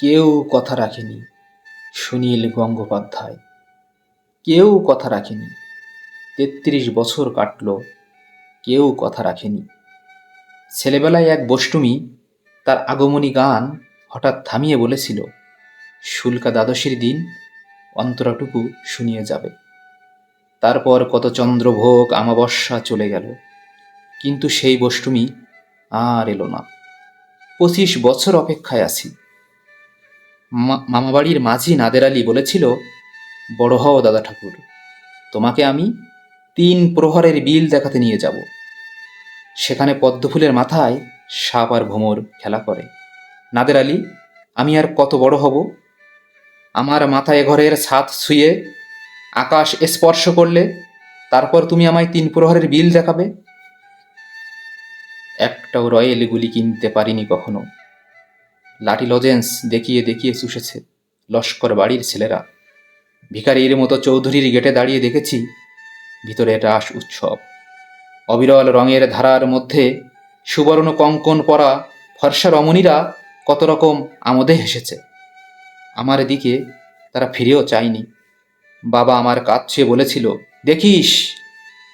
কেউ কথা রাখেনি, সুনীল গঙ্গোপাধ্যায়। কেউ কথা রাখেনি, তেত্রিশ বছর কাটল, কেউ কথা রাখেনি। ছেলেবেলায় এক বষ্টুমি, তার আগমনী গান হঠাৎ থামিয়ে বলেছিল শুল্কা দ্বাদশীর দিন অন্তরাটুকু শুনিয়ে যাবে। তারপর কত চন্দ্রভোগ আমাবস্যা চলে গেল। কিন্তু সেই বষ্টুমি আর এলো না। পঁচিশ বছর অপেক্ষায় আছি। মামাবাড়ির মাঝি নাদের আলী বলেছিল, বড় হও দাদা ঠাকুর, তোমাকে আমি তিন প্রহরের বিল দেখাতে নিয়ে যাব। সেখানে পদ্মফুলের মাথায় সাপ আর ভোমর খেলা করে। নাদের আলী, আমি আর কত বড় হব? আমার মাথায় ঘরের ছাদ ছুঁয়ে আকাশ স্পর্শ করলে তারপর তুমি আমায় তিন প্রহরের বিল দেখাবে? একটাও রয়েল গুলি কিনতে পারিনি কখনো। লাঠি লজেন্স দেখিয়ে দেখিয়ে চুষেছে লস্কর বাড়ির ছেলেরা। ভিখারির মতো চৌধুরীর গেটে দাঁড়িয়ে দেখেছি ভিতরে রাস উৎসব। অবিরল রঙের ধারার মধ্যে সুবর্ণ কঙ্কন পরা ফর্সা রমণীরা কত রকম আমোদে হেসেছে। আমার দিকে তারা ফিরেও চায়নি। বাবা আমার কাজ ছুঁয়ে বলেছিল, দেখিস,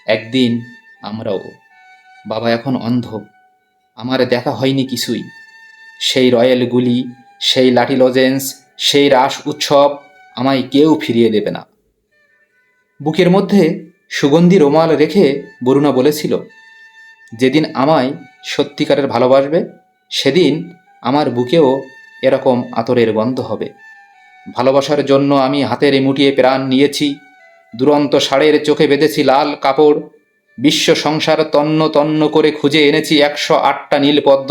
একদিন আমরাও। বাবা এখন অন্ধ। আমার দেখা হয়নি কিছুই। সেই রয়্যাল গুলি, সেই লাঠি লজেন্স, সেই রাস উৎসব আমায় কেউ ফিরিয়ে দেবে না। বুকের মধ্যে সুগন্ধি রোমাল রেখে বরুণা বলেছিল, যেদিন আমায় সত্যিকারের ভালোবাসবে, সেদিন আমার বুকেও এরকম আতরের গন্ধ হবে। ভালোবাসার জন্য আমি হাতের মুটিয়ে প্রাণ নিয়েছি, দুরন্ত ষাঁড়ের চোখে বেঁধেছি লাল কাপড়, বিশ্ব সংসার তন্ন তন্ন করে খুঁজে এনেছি একশো আটটা নীলপদ্ম